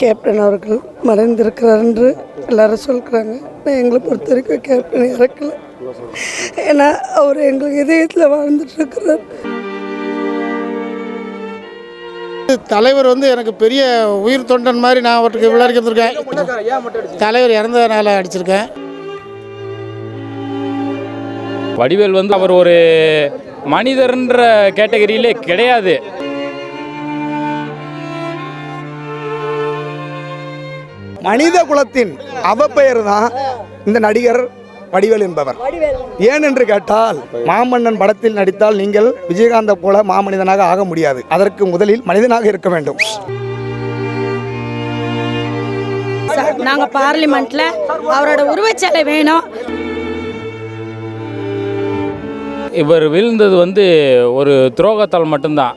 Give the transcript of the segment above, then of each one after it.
Captain அவர்கள் மறைந்திருக்கிறார் என்று எல்லாரும் சொல்கிறாங்க. நான் எங்களை பொறுத்த வரைக்கும் கேப்டன் இறக்கல. ஏன்னா அவர் எங்களுக்கு இதயத்தில் வாழ்ந்துட்டு இருக்கிறார் தலைவர் வந்து எனக்கு பெரிய உயிர் தொண்டன் மாதிரி நான் அவருக்கு விளையாடி வந்திருக்கேன் தலைவர் இறந்ததுனால அடிச்சிருக்கேன். வடிவேல் வந்து அவர் ஒரு மனிதர்ன்ற கேட்டகரியிலே கிடையாது. மனித குலத்தின் அவப்பெயர் தான் இந்த நடிகர் வடிவேல் என்பவர். ஏன் என்று கேட்டால் மாமன்னன் படத்தில் நடித்தால் நீங்கள் விஜயகாந்த போல மாமனிதனாக ஆக முடியாது. அதற்கு முதலில் மனிதனாக இருக்க வேண்டும். நாங்கள் பார்லிமெண்ட்டில் அவரோட உருவச்சிலை வேணும். இவர் வீழ்ந்தது வந்து ஒரு துரோகத்தால் மட்டும்தான்.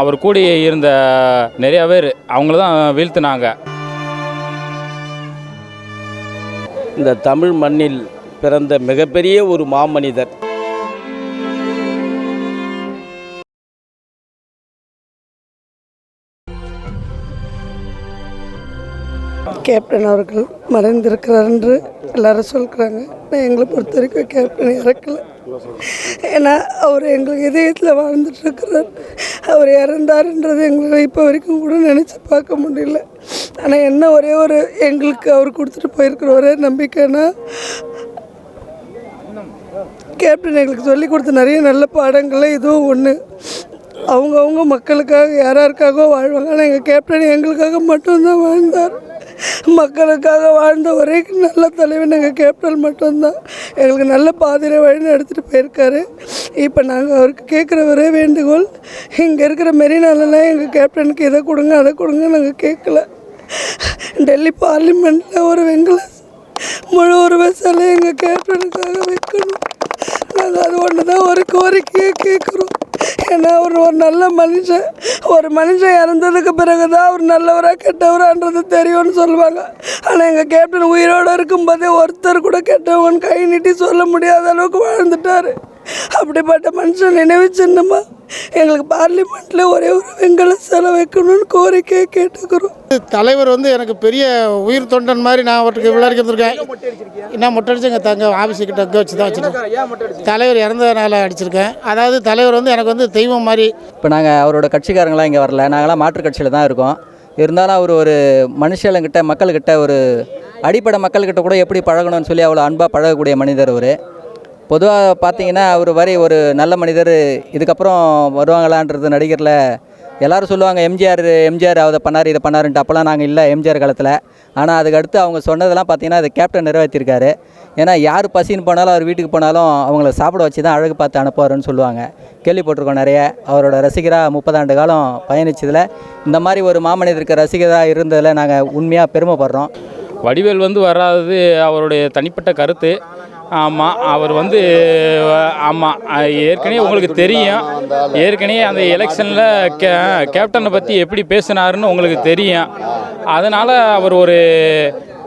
அவர் கூட இருந்த நிறையா பேர் அவங்கள தான் வீழ்த்தினாங்க. இந்த தமிழ் மண்ணில் பிறந்த மிகப்பெரிய ஒரு மாமனிதர். கேப்டன் அவர்கள் மறைந்திருக்கிறார் என்று எல்லாரும் சொல்கிறாங்க நான் எங்களை பொறுத்த வரைக்கும் கேப்டன் இறக்கல. ஏன்னா அவர் எங்களுக்கு இதயத்தில் வாழ்ந்துட்டு இருக்கிறார். அவர் இறந்தாருன்றது எங்களை இப்போ வரைக்கும் கூட நினச்சி பார்க்க முடியல. ஆனால் என்ன ஒரே ஒரு எங்களுக்கு அவர் கொடுத்துட்டு போயிருக்கிற ஒரே நம்பிக்கைன்னா கேப்டன் எங்களுக்கு சொல்லி கொடுத்த நிறைய நல்ல பாடங்களில் இதுவும் ஒன்று அவங்கவுங்க மக்களுக்காக யாராருக்காக வாழ்வாங்க. ஆனால் எங்கள் கேப்டன் எங்களுக்காக மட்டும்தான் வாழ்ந்தார். மக்களுக்காக வாழ்ந்த ஒரே நல்ல தலைவன் எங்கள் கேப்டன் மட்டும்தான். எங்களுக்கு நல்ல பாதையில் வழி எடுத்துகிட்டு போயிருக்காரு. இப்போ நாங்கள் அவருக்கு கேட்குற ஒரே வேண்டுகோள் இங்கே இருக்கிற மெரினாலெல்லாம் எங்கள் கேப்டனுக்கு இதை கொடுங்க அதை கொடுங்க நாங்கள் கேட்கல. டெல்லி பார்லிமெண்ட்டில் ஒரு வெங்கல முழு உருவ சிலை எங்கள் கேப்டனுக்காக வைக்கணும். நாங்கள் அது ஒன்று தான் ஒரு கோரிக்கையை கேட்குறோம் ஏன்னா அவர் ஒரு நல்ல மனுஷன். ஒரு மனுஷன் இறந்ததுக்கு பிறகு தான் அவர் நல்லவராக கெட்டவரான்றது தெரியும்னு சொல்லுவாங்க. ஆனால் எங்கள் கேப்டன் உயிரோடு இருக்கும்போதே ஒருத்தர் கூட கெட்டவங்கன்னு கை நீட்டி சொல்ல முடியாத அளவுக்கு வாழ்ந்துட்டார். அப்படிப்பட்ட மனுஷன் நினைவு சின்னமா? எங்களுக்கு பார்லிமெண்ட்டில் ஒரே ஒரு வெங்கல சிலை வைக்கணும்னு கோரிக்கையை கேட்டுக்கிறோம். தலைவர் வந்து எனக்கு பெரிய உயிர் தொண்டன் மாதிரி நான் அவருக்கு விளையாடி வந்திருக்கேன் நான் மொட்டை அடிச்சு எங்கள் தங்க ஆஃபீஸுக்கிட்ட அங்கே வச்சு தான் வச்சுருக்கேன் தலைவர் இறந்ததுனால அடிச்சிருக்கேன். அதாவது தலைவர் வந்து எனக்கு வந்து தெய்வம் மாதிரி. இப்போ நாங்கள் அவரோட கட்சிக்காரங்களாம் இங்கே வரல. நாங்களாம் மாற்றுக் கட்சியில் தான் இருக்கோம். இருந்தாலும் அவர் ஒரு மனுஷங்களுக்கிட்ட மக்கள்கிட்ட ஒரு அடிப்படை மக்கள்கிட்ட கூட எப்படி பழகணும்னு சொல்லி அவ்வளோ அன்பாக பழகக்கூடிய மனிதர் அவர். பொதுவாக பார்த்தீங்கன்னா அவர் வரை ஒரு நல்ல மனிதர் இதுக்கப்புறம் வருவாங்களான்றது நடிகரில் எல்லாரும் சொல்லுவாங்க எம்ஜிஆர் எம்ஜிஆர் அதை பண்ணார் இதை பண்ணாருன்ட்டு. அப்போல்லாம் நாங்கள் இல்லை எம்ஜிஆர் காலத்தில். ஆனால் அதுக்கு அடுத்து அவங்க சொன்னதெல்லாம் பார்த்தீங்கன்னா அது கேப்டன் நிறைவேற்றிருக்காரு. ஏன்னா யார் பசின்னு போனாலும் அவர் வீட்டுக்கு போனாலும் அவங்கள சாப்பிட வச்சு தான் அழகு பார்த்து அனுப்புவாருன்னு சொல்லுவாங்க. கேள்விப்பட்டிருக்கோம் நிறைய. அவரோட ரசிகராக முப்பதாண்டு காலம் பயணித்ததில் இந்த மாதிரி ஒரு மாமனிதருக்கு ரசிகராக இருந்ததில் நாங்கள் உண்மையாக பெருமைப்படுறோம். வடிவேல் வந்து வராதது அவருடைய தனிப்பட்ட கருத்து. ஆமாம் அவர் வந்து ஆமாம் ஏற்கனவே உங்களுக்கு தெரியும். ஏற்கனவே அந்த எலெக்ஷனில் கே கேப்டனை பற்றி எப்படி பேசினாருன்னு உங்களுக்கு தெரியும். அதனால் அவர் ஒரு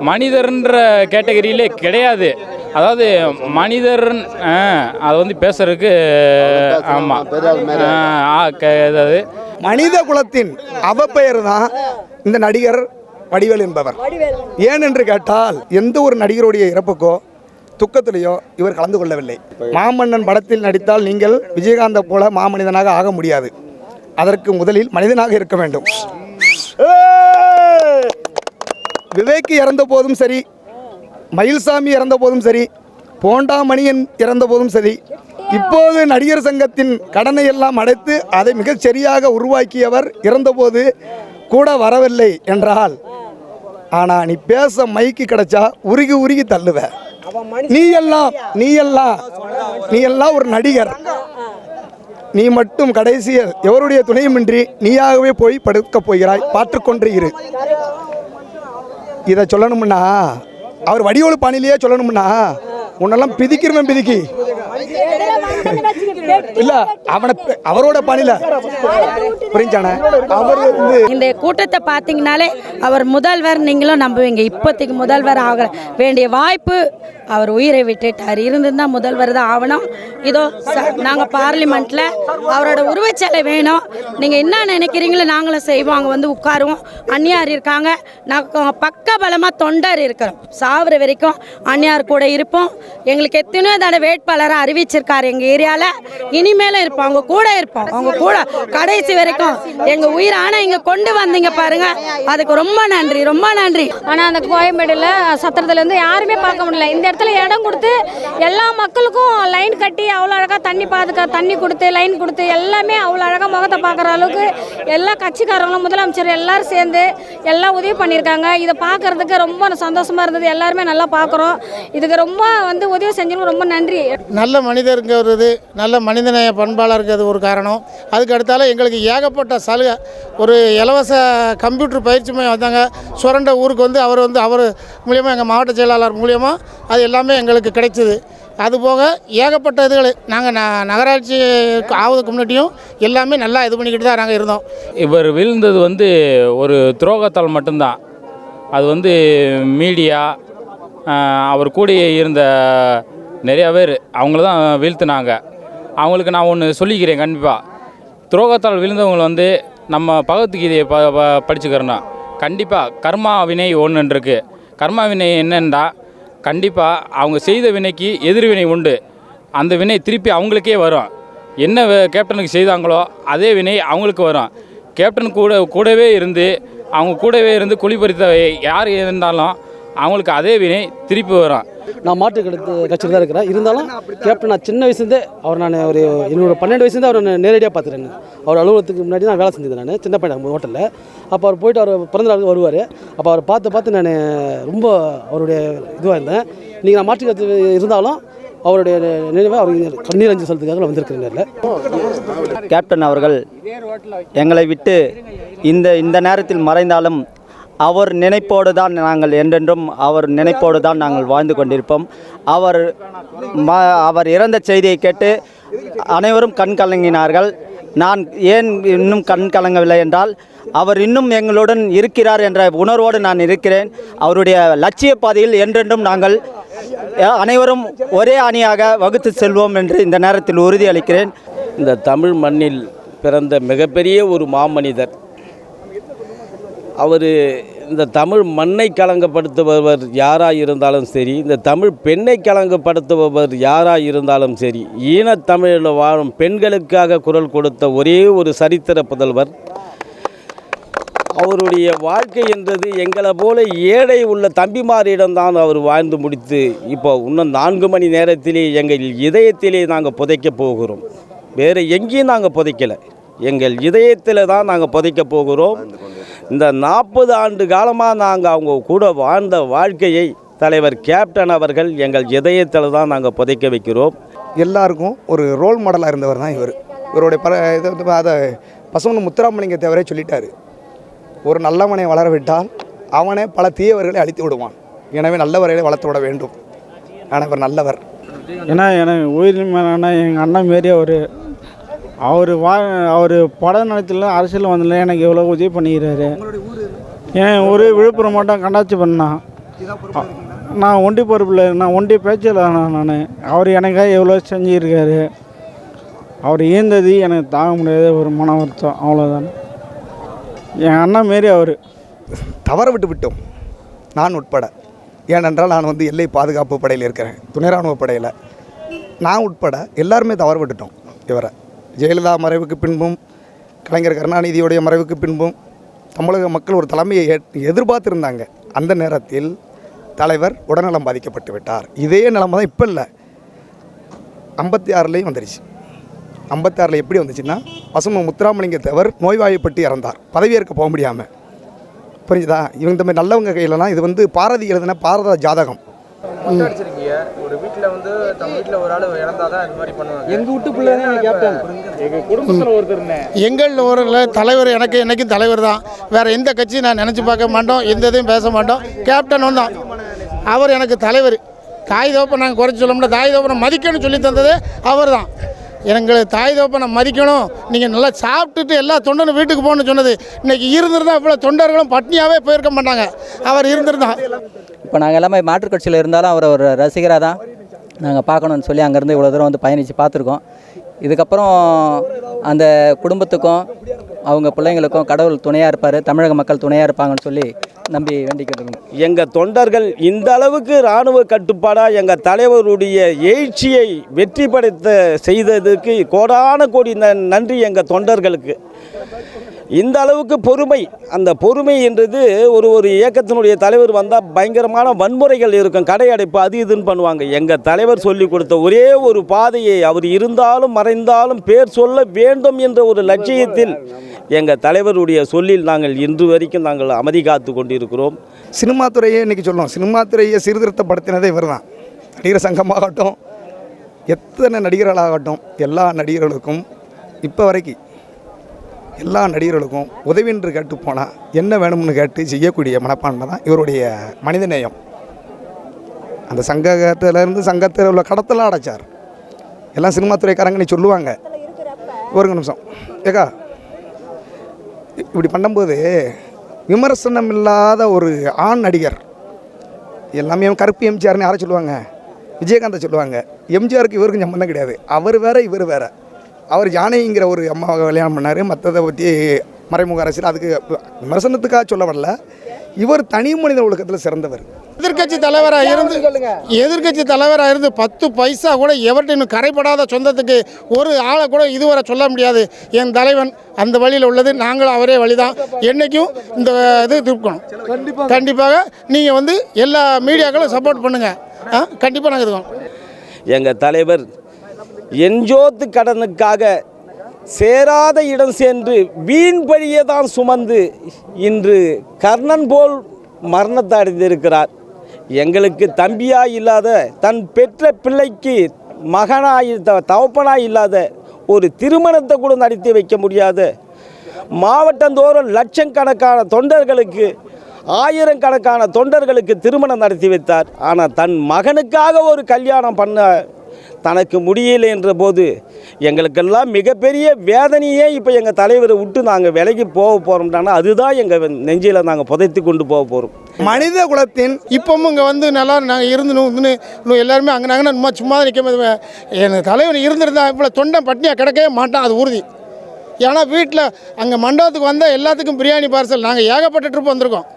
மனிதர்ன்ற கேட்டகரியிலே கிடையாது. அதாவது மனிதர் அதை வந்து பேசுறதுக்கு ஆமாம் அதாவது மனித குலத்தின் அவப்பெயர் தான் இந்த நடிகர் வடிவேல் என்பவர். ஏன் என்று கேட்டால் எந்த ஒரு நடிகருடைய இறப்புக்கோ துக்கத்திலேயோ இவர் கலந்து கொள்ளவில்லை. மாமன்னன் படத்தில் நடித்தால் நீங்கள் விஜயகாந்த போல மாமனிதனாக ஆக முடியாது. அதற்கு முதலில் மனிதனாக இருக்க வேண்டும். விவேக் இறந்த போதும் சரி மயில்சாமி இறந்த போதும் சரி போண்டா மணியன் இறந்த போதும் சரி இப்போது நடிகர் சங்கத்தின் கடனை எல்லாம் அடைத்து அதை மிகச் சரியாக உருவாக்கியவர் இறந்தபோது கூட வரவில்லை என்றால் ஆனால் நீ பேச மைக்கு கிடைச்சா உருகி உருகி தள்ளுவ. நீ எல்லாம் நீ எல்லாம் நீ எல்லாம் ஒரு நடிகர். நீ மட்டும் கடைசியில் எவருடைய துணையுமின்றி நீயாகவே போய் படுக்கப் போகிறாய்? பார்த்துக்கொண்டு இரு. இதை சொல்லணும்னா அவர் வடிவொலு பாணியிலேயே சொல்லணும்னா உன்னெல்லாம் பிதிக்கிறவன் பிதிக்கி. இல்லை அவனை அவரோட பணியில். புரிஞ்சானே? அவர் வந்து இந்த கூட்டத்தை பார்த்தீங்கனாலே அவர் முதல்வர் நீங்களும் நம்புவீங்க. இப்போதைக்கு முதல்வர் ஆக வேண்டிய வாய்ப்பு அவர் உயிரை விட்டுட்டார். இருந்திருந்தா முதல்வர் தான் ஆகணும். இதோ நாங்கள் பார்லிமெண்ட்டில் அவரோட உருவச்சிலை வேணும். நீங்கள் என்ன நினைக்கிறீங்களோ நாங்களும் செய்வோம். அங்கே வந்து உட்காருவோம். அந்நியார் இருக்காங்க. நாங்கள் பக்க பலமாக தொண்டர் இருக்கிறோம். சாவர வரைக்கும் அந்நியார் கூட இருப்போம். எங்களுக்கு எத்தனையோ தடவை வேட்பாளரை அறிவிச்சிருக்காரு எங்கள் ஏரியாவில் இனிமேலும் இருப்போம். அவங்க கூட இருப்போம். அவங்க கூட கடைசி வரைக்கும். எங்கள் உயிர் ஆனால் இங்கே கொண்டு வந்தீங்க பாருங்க. அதுக்கு ரொம்ப நன்றி ரொம்ப நன்றி. ஆனால் அந்த கோயம்பேடுல சத்திரத்துலேருந்து யாருமே பார்க்க முடியல. இந்த இடத்துல இடம் கொடுத்து எல்லா மக்களுக்கும் லைன் கட்டி அவ்வளோ அழகாக தண்ணி பாதுகா தண்ணி கொடுத்து லைன் கொடுத்து எல்லாமே அவ்வளோ அழகாக முகத்தை பார்க்குற அளவுக்கு எல்லா கட்சிக்காரங்களும் முதலமைச்சர் எல்லாரும் சேர்ந்து எல்லாம் உதவி பண்ணியிருக்காங்க. இதை பார்க்கறதுக்கு ரொம்ப சந்தோஷமாக இருந்தது. எல்லாருமே நல்லா பார்க்குறோம். இதுக்கு ரொம்ப வந்து உதவி செஞ்சவங்க ரொம்ப நன்றி. நல்ல மனிதருங்க ஒரு இது நல்ல மனிதநேய பண்பாளர் இருக்கிறது ஒரு காரணம். அதுக்கு அடுத்தால எங்களுக்கு ஏகப்பட்ட சலுகை ஒரு இலவச கம்ப்யூட்டர் பயிற்சி மையம் வந்தாங்க. சுரண்ட ஊருக்கு வந்து அவர் வந்து அவர் மூலியமாக எங்கள் மாவட்ட செயலாளர் மூலியமாக அது எல்லாமே எங்களுக்கு கிடைச்சிது. அதுபோக ஏகப்பட்ட இதுகள் நாங்கள் ந நகராட்சி ஆவதுக்கு முன்னாடியும் எல்லாமே நல்லா இது பண்ணிக்கிட்டு தான் நாங்கள் இருந்தோம். இவர் வீழ்ந்தது வந்து ஒரு துரோகத்தால் மட்டும்தான். அது வந்து மீடியா அவர் கூட இருந்த நிறையா பேர் அவங்கள தான் வீழ்த்தினாங்க. அவங்களுக்கு நான் ஒன்று சொல்லிக்கிறேன் கண்டிப்பாக துரோகத்தால் விழுந்தவங்க வந்து நம்ம பகவத் கீதையை ப ப- படிச்சுக்கிறோன்னா கண்டிப்பாக கர்மா வினை ஒன்று இருக்குது கர்மா வினை என்னென்னா கண்டிப்பாக அவங்க செய்த வினைக்கு எதிர்வினை உண்டு. அந்த வினை திருப்பி அவங்களுக்கே வரும். என்ன கேப்டனுக்கு செய்தாங்களோ அதே வினை அவங்களுக்கு வரும். கேப்டன் கூட கூடவே இருந்து அவங்க கூடவே இருந்து குழி பறித்த யார் இருந்தாலும் அவங்களுக்கு அதே வினை திருப்பி வரும். நான் மாட்டு கடுத்து கட்சியில் தான் இருக்கிறேன். இருந்தாலும் கேப்டன் நான் சின்ன வயசுலேருந்தே அவர் நான் ஒரு என்னோட பன்னெண்டு வயசுலேருந்து அவர் நான் நேரடியாக பார்த்துருக்கேன் அவர் அலுவலகத்துக்கு முன்னாடி நான் வேலை செஞ்சது நான் சின்ன பையன் ஹோட்டலில் அப்போ அவர் போயிட்டு அவர் பிறந்த நாளுக்கு வருவார். அப்போ அவர் பார்த்து பார்த்து நான் ரொம்ப அவருடைய இதுவாக இருந்தேன். நீங்கள் நான் மாட்டு கருத்து இருந்தாலும் அவருடைய நினைவை அவர் கண்ணீர் அஞ்சு செலுத்துக்காக நான் வந்திருக்கிறேன் கேப்டன் அவர்கள் எங்களை விட்டு இந்த இந்த நேரத்தில் மறைந்தாலும் அவர் நினைப்போடு தான் நாங்கள் என்றென்றும் அவர் நினைப்போடு தான் நாங்கள் வாழ்ந்து கொண்டிருப்போம். அவர் ம அவர் இறந்த செய்தியை கேட்டு அனைவரும் கண் கலங்கினார்கள். நான் ஏன் இன்னும் கண் கலங்கவில்லை என்றால் அவர் இன்னும் எங்களுடன் இருக்கிறார் என்ற உணர்வோடு நான் இருக்கிறேன். அவருடைய லட்சிய பாதையில் என்றென்றும் நாங்கள் அனைவரும் ஒரே அணியாக வகுத்து செல்வோம் என்று இந்த நேரத்தில் உறுதியளிக்கிறேன். இந்த தமிழ் மண்ணில் பிறந்த மிகப்பெரிய ஒரு மாமனிதர் அவர் இந்த தமிழ் மண்ணை கலங்கப்படுத்துபவர் யாராக இருந்தாலும் சரி இந்த தமிழ் பெண்ணை கலங்கப்படுத்துபவர் யாராக இருந்தாலும் சரி ஈனத்தமிழில் வாழும் பெண்களுக்காக குரல் கொடுத்த ஒரே ஒரு சரித்திர புதல்வர். அவருடைய வாழ்க்கை என்றது எங்களை போல ஏழை உள்ள தம்பிமாரிடம்தான் அவர் வாழ்ந்து முடித்து இப்போ இன்னும் நான்கு மணி நேரத்திலே எங்கள் இதயத்திலே நாங்கள் புதைக்க போகிறோம். வேறு எங்கேயும் நாங்கள் புதைக்கலை. எங்கள் இதயத்தில் தான் நாங்கள் புதைக்க போகிறோம். இந்த நாற்பது ஆண்டு காலமாக நாங்கள் அவங்க கூட வாழ்ந்த வாழ்க்கையை தலைவர் கேப்டன் அவர்கள் எங்கள் இதயத்தில் தான் நாங்கள் புதைக்க வைக்கிறோம். எல்லாருக்கும் ஒரு ரோல் மாடலாக இருந்தவர் தான் இவர். இவருடைய பல இதை வந்து அதை பசுமன் முத்துராமலிங்க தேவரே சொல்லிட்டாரு. ஒரு நல்லவனை வளர விட்டால் அவனே பல தீயவர்களை அழித்து விடுவான். எனவே நல்லவர்களை வளர்த்து விட வேண்டும். ஆனால் இவர் நல்லவர். ஏன்னா எனக்கு உயிர் மேலான எங்கள் அண்ணன் மாரி அவர் அவர் வா அவர் பட நிலத்தில் அரசியல் வந்ததில் எனக்கு எவ்வளோ உதவி பண்ணிக்கிறாரு. என் ஒரு விழுப்புரம் மட்டும் கண்டாச்சி பண்ணான் நான் ஒண்டி பொறுப்பில் நான் ஒண்டி பேச்சில் நான் அவர் எனக்காக எவ்வளோ செஞ்சிருக்காரு. அவர் ஈந்தது எனக்கு தாங்க முடியாத ஒரு மன வருத்தம் அவ்வளோதான் என் அண்ணன் மாரி அவர். தவற விட்டு விட்டோம். நான் உட்பட. ஏனென்றால் நான் வந்து எல்லை பாதுகாப்பு படையில் இருக்கிறேன். துணை ராணுவ படையில். நான் உட்பட எல்லாருமே தவற விட்டுட்டோம் இவரை. ஜெயலலிதா மறைவுக்கு பின்பும் கலைஞர் கருணாநிதியுடைய மறைவுக்கு பின்பும் தமிழக மக்கள் ஒரு தலைமையை ஏற்- எதிர்பார்த்திருந்தாங்க. அந்த நேரத்தில் தலைவர் உடல்நலம் பாதிக்கப்பட்டு விட்டார். இதே நிலமை தான் இப்போ இல்லை. ஐம்பத்தி ஆறுலேயும் வந்துடுச்சு ஐம்பத்தி ஆறில் எப்படி வந்துச்சுன்னா பசும முத்துராமலிங்க தேவர் நோய்வாய்ப்பட்டு இறந்தார். பதவியேற்க போக முடியாமல் புரிஞ்சுதா? இவங்க இந்த மாதிரி நல்லவங்க கையிலலாம் இது வந்து பாரதி எழுதின பாரத ஜாதகம். ஒரு வீட்டில் வந்து தம் வீட்டில் ஒரு ஆள் இறந்தாதான் இது மாதிரி பண்ணுவாங்க. எங்கள் வீட்டு பிள்ளைங்க கேப்டன்? எங்கள் ஊரில் தலைவர் எனக்கு என்னைக்கும் தலைவர் தான். வேறு எந்த கட்சியும் நான் நினச்சி பார்க்க மாட்டோம் எந்த இதையும் பேச மாட்டோம். கேப்டன் தான். அவர் எனக்கு தலைவர். தாய் தோப்பை நாங்கள் குறைச்சி சொல்ல முடியாது தாய் தோப்பனை மதிக்கணும்னு சொல்லி தந்தது அவர் தான் எங்களை தாய் தோப்பனை மதிக்கணும். நீங்கள் நல்லா சாப்பிட்டுட்டு எல்லா தொண்டனும் வீட்டுக்கு போகணும்னு சொன்னது. இன்னைக்கு இருந்திருந்தா இவ்வளோ தொண்டர்களும் பட்னியாகவே போயிருக்க மாட்டாங்க. அவர் இருந்திருந்தா. இப்போ நாங்கள் எல்லாமே மாற்றுக் கட்சியில் இருந்தாலும் அவர் ஒரு ரசிகராக தான் நாங்கள் பார்க்கணும்னு சொல்லி அங்கேருந்து இவ்வளோ தூரம் வந்து பயணித்து பார்த்துருக்கோம். இதுக்கப்புறம் அந்த குடும்பத்துக்கும் அவங்க பிள்ளைங்களுக்கும் கடவுள் துணையாக இருப்பார் தமிழக மக்கள் துணையாக இருப்பாங்கன்னு சொல்லி நம்பி வேண்டிக்கிறோம். எங்கள் தொண்டர்கள் இந்த அளவுக்கு இராணுவ கட்டுப்பாடாக எங்கள் தலைவருடைய எழுச்சியை வெற்றி படைத்த செய்ததுக்கு கோடான கோடி நன்றி எங்கள் தொண்டர்களுக்கு. இந்த அளவுக்கு பொறுமை அந்த பொறுமை என்றது ஒரு ஒரு இயக்கத்தினுடைய தலைவர் வந்தால் பயங்கரமான வன்முறைகள் இருக்கும் கடை அடைப்பு அது இதுன்னு பண்ணுவாங்க. எங்கள் தலைவர் சொல்லி கொடுத்த ஒரே ஒரு பாதையை அவர் இருந்தாலும் மறைந்தாலும் பேர் சொல்ல வேண்டும் என்ற ஒரு லட்சியத்தில் எங்கள் தலைவருடைய சொல்லில் நாங்கள் இன்று வரைக்கும் நாங்கள் அமைதி காத்து கொண்டிருக்கிறோம். சினிமா துறையே இன்றைக்கி சொல்லுவோம். சினிமா துறையை சீர்திருத்தப்படுத்தினதே இவர் தான் நடிகர் சங்கமாகட்டும் எத்தனை நடிகர்களாகட்டும் எல்லா நடிகர்களுக்கும் இப்போ வரைக்கும் எல்லா நடிகர்களுக்கும் உதவின்று கேட்டு போனால் என்ன வேணும்னு கேட்டு செய்யக்கூடிய மனப்பான்மை தான் இவருடைய மனிதநேயம் அந்த சங்கத்திலேருந்து சங்கத்தில் உள்ள கடத்தெல்லாம் அடைச்சார். எல்லாம் சினிமா துறைக்காரங்க நீ சொல்லுவாங்க. ஒரு நிமிஷம். ஏக்கா இப்படி பண்ணும்போது விமர்சனம் இல்லாத ஒரு ஆண் நடிகர் எல்லாமே கருப்பு எம்ஜிஆர்னு யாரை சொல்லுவாங்க விஜயகாந்தை சொல்லுவாங்க எம்ஜிஆருக்கு இவருக்கு சம்மந்தம் கிடையாது. அவர் வேறு இவர் வேற. அவர் ஜானகிங்கிற ஒரு அம்மாவை கல்யாணம் பண்ணார். மற்றதை பற்றி மறைமுக அரசியல். அதுக்கு விமர்சனத்துக்காக சொல்ல வரல. இவர் தனி மனித ஒழுக்கத்தில் சிறந்தவர். எதிர்க்கட்சி தலைவராக இருந்து எதிர்க்கட்சி தலைவராக இருந்து பத்து பைசா கூட எவர்கிட்ட இன்னும் கரைப்படாத சொந்தத்துக்கு ஒரு ஆளை கூட இதுவரை சொல்ல முடியாது. என் தலைவன் அந்த வழியில் உள்ளது. நாங்களும் அவரே வழிதான். என்றைக்கும் இந்த இது திருப்பணும். கண்டிப்பாக. நீங்கள் வந்து எல்லா மீடியாக்களும் சப்போர்ட் பண்ணுங்கள் கண்டிப்பாக நாங்கள் இதுவோம் எங்கள் தலைவர் எஞ்சோத்து கடனுக்காக சேராத இடம் சென்று வீண் பழியை தான் சுமந்து இன்று கர்ணன் போல் மரணத்தை அடைந்திருக்கிறார். எங்களுக்கு தம்பியாக இல்லாத தன் பெற்ற பிள்ளைக்கு மகனாய் தவப்பனாய் இல்லாத ஒரு திருமணத்தை கூட நடத்தி வைக்க முடியாத மாவட்டந்தோறும் லட்சக்கணக்கான தொண்டர்களுக்கு ஆயிரக்கணக்கான தொண்டர்களுக்கு திருமணம் நடத்தி வைத்தார். ஆனால் தன் மகனுக்காக ஒரு கல்யாணம் பண்ண தனக்கு முடியலை என்ற போது எங்களுக்கெல்லாம் மிகப்பெரிய வேதனையே இப்போ எங்கள் தலைவரை விட்டு நாங்கள் விலைக்கு போக போகிறோம்னா அதுதான் எங்கள் நெஞ்சில் நாங்கள் புதைத்து கொண்டு போக போகிறோம் மனித குலத்தின் இப்பவும் இங்கே வந்து நல்லா நாங்கள் இருந்து இன்னும் இன்னும் எல்லாருமே அங்கே நாங்கள் சும்மா சும்மா நிற்க எனக்கு தலைவன் இருந்திருந்தா இவ்வளோ தொண்டை பட்னியாக கிடக்கவே மாட்டான் அது உறுதி. ஏன்னா வீட்டில் அங்கே மண்டபத்துக்கு வந்தால் எல்லாத்துக்கும் பிரியாணி பார்சல் நாங்கள் ஏகப்பட்ட ட்ரிப் வந்திருக்கோம்.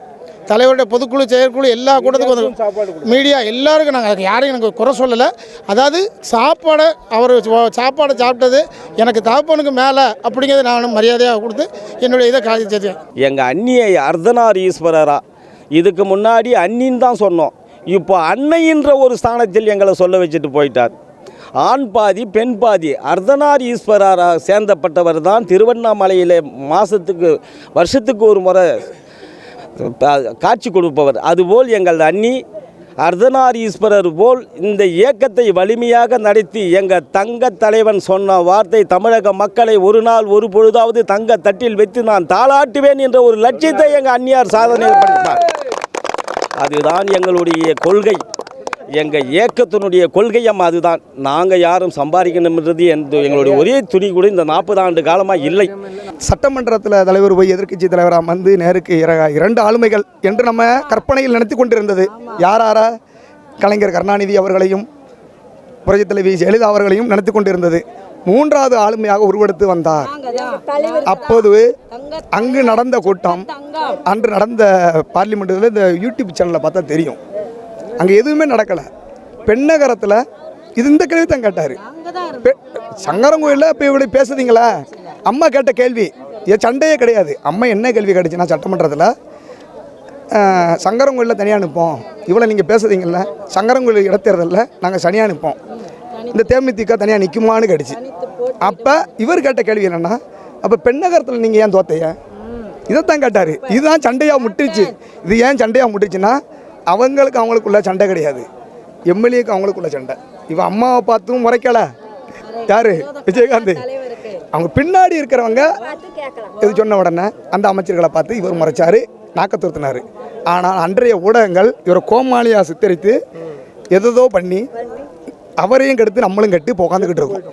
தலைவருடைய பொதுக்குழு செயற்குழு எல்லா கூட்டத்துக்கும் வந்திருக்கோம் மீடியா எல்லாருக்கும் நாங்கள் யாரையும் எனக்கு குறை சொல்லலை. அதாவது சாப்பாடை அவர் சாப்பாடை சாப்பிட்டது எனக்கு தகப்பனுக்கு மேலே அப்படிங்கிறத நான் மரியாதையாக கொடுத்து என்னுடைய இதை காலேஜ் சேர்த்தேன் எங்கள் அண்ணியை அர்த்தநார் ஈஸ்வரரா. இதுக்கு முன்னாடி அண்ணின்னு தான் சொன்னோம். இப்போ அன்னைன்ற ஒரு ஸ்தானத்தில் எங்களை சொல்ல வச்சுட்டு போயிட்டார். ஆண் பாதி பெண் பாதி. அர்த்தநார் ஈஸ்வரராக சேர்ந்தப்பட்டவர் தான் திருவண்ணாமலையில் மாதத்துக்கு வருஷத்துக்கு ஒரு முறை காட்சி கொடுப்பவர். அதுபோல் எங்கள் அண்ணி அர்த்தநாரீஸ்வரர் போல் இந்த இயக்கத்தை வலிமையாக நடத்தி எங்கள் தங்க தலைவன் சொன்ன வார்த்தை தமிழக மக்களை ஒரு நாள் ஒரு பொழுதாவது தங்க தட்டில் வைத்து நான் தாளாட்டுவேன் என்ற ஒரு லட்சியத்தை எங்கள் அந்நியார் சாதனை படைத்தார். அதுதான் எங்களுடைய கொள்கை. எங்கள் இயக்கத்தினுடைய கொள்கையம் அதுதான். நாங்கள் யாரும் சம்பாதிக்கணுன்றது எந்த எங்களுடைய ஒரே துணி கூட இந்த நாற்பது ஆண்டு காலமாக இல்லை. சட்டமன்றத்தில் தலைவர் போய் எதிர்க்கட்சி தலைவராக வந்து நேருக்கு இர- இரண்டு ஆளுமைகள் என்று நம்ம கற்பனையில் நினைத்து கொண்டிருந்தது. யாராரா கலைஞர் கருணாநிதி அவர்களையும் புரட்சித் தலைவி ஜெயலலிதா அவர்களையும் நினைத்து கொண்டிருந்தது. மூன்றாவது ஆளுமையாக உருவெடுத்து வந்தார். அப்போது அங்கு நடந்த கூட்டம் அன்று நடந்த பார்லிமெண்ட்டில் இந்த யூடியூப் சேனலில் பார்த்தா தெரியும். அங்கே எதுவுமே நடக்கலை. பெண்ணகரத்தில் இது இந்த கேள்வி தான் கேட்டார் சங்கரங்கோயிலில் இப்போ இப்படி பேசுதீங்களா? அம்மா கேட்ட கேள்வி. இது சண்டையே கிடையாது. அம்மா என்ன கேள்வி கேட்டுச்சுன்னா சட்டமன்றத்தில் சங்கரங்கோயிலில் தனியாக அனுப்போம் இவ்வளோ நீங்கள் பேசுதீங்கல்ல. சங்கரங்கோயில் இடைத்தேர்தலில் நாங்கள் சனியாக அனுப்போம் இந்த தேமுதிக தனியாக நிற்குமான்னு கேட்டுச்சு. அப்போ இவர் கேட்ட கேள்வி என்னென்னா அப்போ பெண்ணகரத்தில் நீங்கள் ஏன் தோத்தைய இதைத்தான் கேட்டார். இதுதான் சண்டையாக முட்டுச்சு இது ஏன் சண்டையாக முட்டுச்சுன்னா அவங்களுக்கு அவங்களுக்குள்ள சண்டை கிடையாது. எம்எல்ஏக்கு அவங்களுக்குள்ள சண்டை. இவன் அம்மாவை பார்த்தும் முறைக்கல யாரு? விஜயகாந்த். அவங்க பின்னாடி இருக்கிறவங்க இது சொன்ன உடனே அந்த அமைச்சர்களை பார்த்து இவர் முறைச்சாரு நாக்கத்துறுத்தினார் ஆனால் அன்றைய ஊடகங்கள் இவரை கோமாளியாக சித்தரித்து எதோ பண்ணி அவரையும் கெடுத்து நம்மளும் கெட்டு உட்காந்துக்கிட்டு இருக்கோம்.